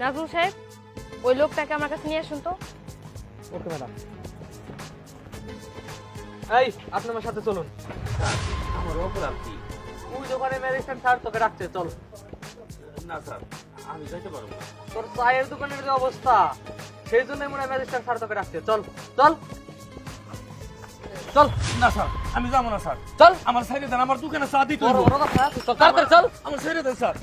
নাজমুল সাহেব ওই লোকটাকে আমার কাছে নিয়ে আসুন তো। Okay madam. এই আপনি আমার সাথে চলুন। আমার অপরাধ কি? ওই দোকানে ম্যাজিস্ট্রেট স্যার তোকে রাখছে চল। না স্যার আমি যাইতে পারব না। তোর চায়ের দোকানের যে অবস্থা সেই জন্য মনে হয় ম্যাজিস্ট্রেট স্যার তোকে রাখছে চল চল। চল। না স্যার আমি যাব না স্যার। চল। আমার সাইডে দেন আমার দোকানে চা দিতে বড় হইবো। বড় কথা চল তাড়াতাড়ি চল। আমার সাইডে দেন স্যার।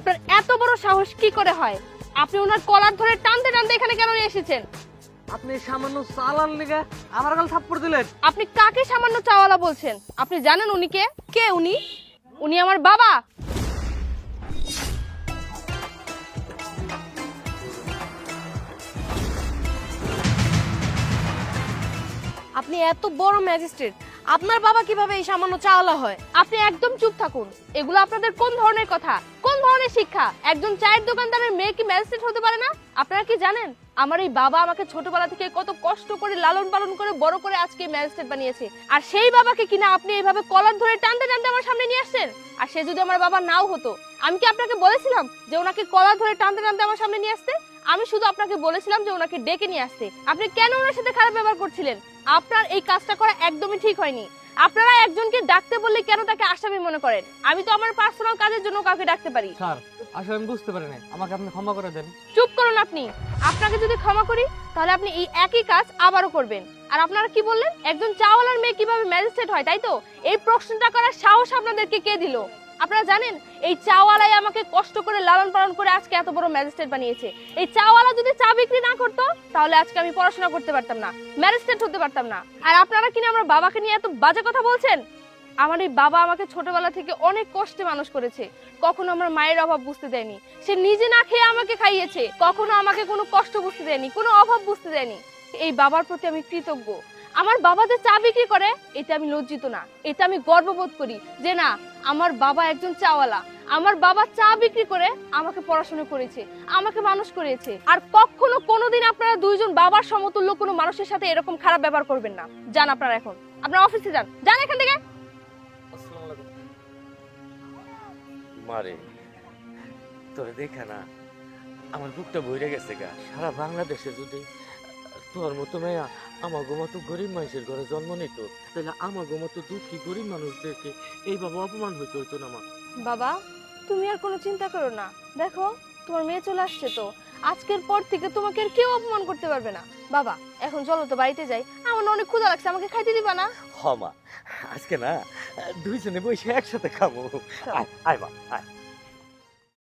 আপনার এত বড় সাহস কি করে হয়? আপনি ওনার কলার ধরে টানতে টানতে এখানে কেন এসেছেন? আপনি সামান্য চালান লেগে আমার গাল থাপ্পড় দিলেন। আপনি কাকে সামান্য চাওয়ালা বলছেন? আপনি জানেন উনি কে? কে উনি? উনি আমার বাবা। আপনি এত বড় ম্যাজিস্ট্রেট। আপনার বাবা কীভাবে এই সামান্য চাওয়ালা হয়? আপনি একদম চুপ থাকুন। এগুলো আপনাদের কোন ধরনের কথা? কোন ধরনের শিক্ষা? একজন চায়ের দোকানদারের মেয়ে কি ম্যাজিস্ট্রেট হতে পারে না? আপনারা কি জানেন? আমার এই বাবা আমাকে ছোটবেলা থেকে কত কষ্ট করে লালন পালন করে বড় করে আজকে ম্যাজিস্ট্রেট বানিয়েছে। আর সেই বাবাকে কিনা আপনি এইভাবে কলার ধরে টানতে টানতে আমার সামনে নিয়ে আসছেন? আর সে যদি আমার বাবা নাও হতো, আমি কি আপনাকে বলেছিলাম যে ওনাকে কলার ধরে টানতে টানতে আমার সামনে নিয়ে আসতে? আমি শুধু আপনাকে বলেছিলাম যে ওনাকে ডেকে নিয়ে আসতে। আপনি কেন ওনার সাথে খারাপ ব্যবহার করছিলেন? আপনার এই কাজটা করা একদমই ঠিক হয়নি। আপনারা একজনকে ডাকতে বললে কেন তাকে আসামি মনে করেন? আমি তো আমার পার্সোনাল কাজের জন্য কাউকে ডাকতে পারি। স্যার আসলে আমি বুঝতে পারি নাই। আমাকে আপনি ক্ষমা করে দেন। চুপ করুন আপনি। আপনাকে যদি ক্ষমা করি তাহলে আপনি এই একই কাজ আবারও করবেন। আর আপনারা কি বললেন? একজন চাওয়ালার মেয়ে কীভাবে ম্যাজিস্ট্রেট হয় তাই তো? এই প্রশ্নটা করার সাহস আপনাদেরকে কে দিল? আপনারা জানেন, এই চাওয়ালাই আমাকে কষ্ট করে লালন পালন করে আজকে এত বড় ম্যাজিস্ট্রেট বানিয়েছে। এই চাওয়ালা যদি চা বিক্রি না করতো, তাহলে আজকে আমি পড়াশোনা করতে পারতাম না, ম্যাজিস্ট্রেট হতে পারতাম না। আর আপনারা কিনা আমার বাবাকে নিয়ে এত বাজে কথা বলছেন? আমার এই বাবা আমাকে ছোটবেলা থেকে অনেক কষ্টে মানুষ করেছে। কখনো আমার মায়ের অভাব বুঝতে দেয়নি। সে নিজে না খেয়ে আমাকে খাইয়েছে। কখনো আমাকে কোনো কষ্ট বুঝতে দেয়নি, কোনো অভাব বুঝতে দেয়নি। এই বাবার প্রতি আমি কৃতজ্ঞ। আমার বাবা যে চা বিক্রি করে এটা আমি লজ্জিত না। এটা আমি গর্ববোধ করি যে না, আমার বাবা একজন চাওয়ালা। আমার বাবা চা বিক্রি করে আমাকে পড়াশোনা করেছে, আমাকে মানুষ করেছে। আর কখনো কোনোদিন আপনারা দুইজন বাবার সমতুল্য কোনো মানুষের সাথে এরকম খারাপ ব্যবহার করবেন না। যান আপনারা এখন। আপনার অফিসে যান। যান এখান থেকে। মারে, তোরে দেখা না। আমার বুকটা ভরে গেছে গা। সারা বাংলাদেশে যদি তোর মতো মেয়া আমার মতো গরিব মানুষের ঘরে জন্ম নিত। তাহলে আমার মতো দুঃখী গরিব মানুষদেরকে এইভাবে অপমান হইতে হইতো না মা। বাবা তুমি আর কোনো চিন্তা করো না। দেখো তোমার মেয়ে চলে আসছে তো। আজকের পর থেকে তোমাকে আর কেউ অপমান করতে পারবে না। বাবা এখন চলো তো বাড়িতে যাই। আমার না অনেক ক্ষুধা লাগছে আমাকে খাইতে দিবা না? হ মা। আজকে না দুইজনে বসে একসাথে খাব। আয় আয় মা আয়।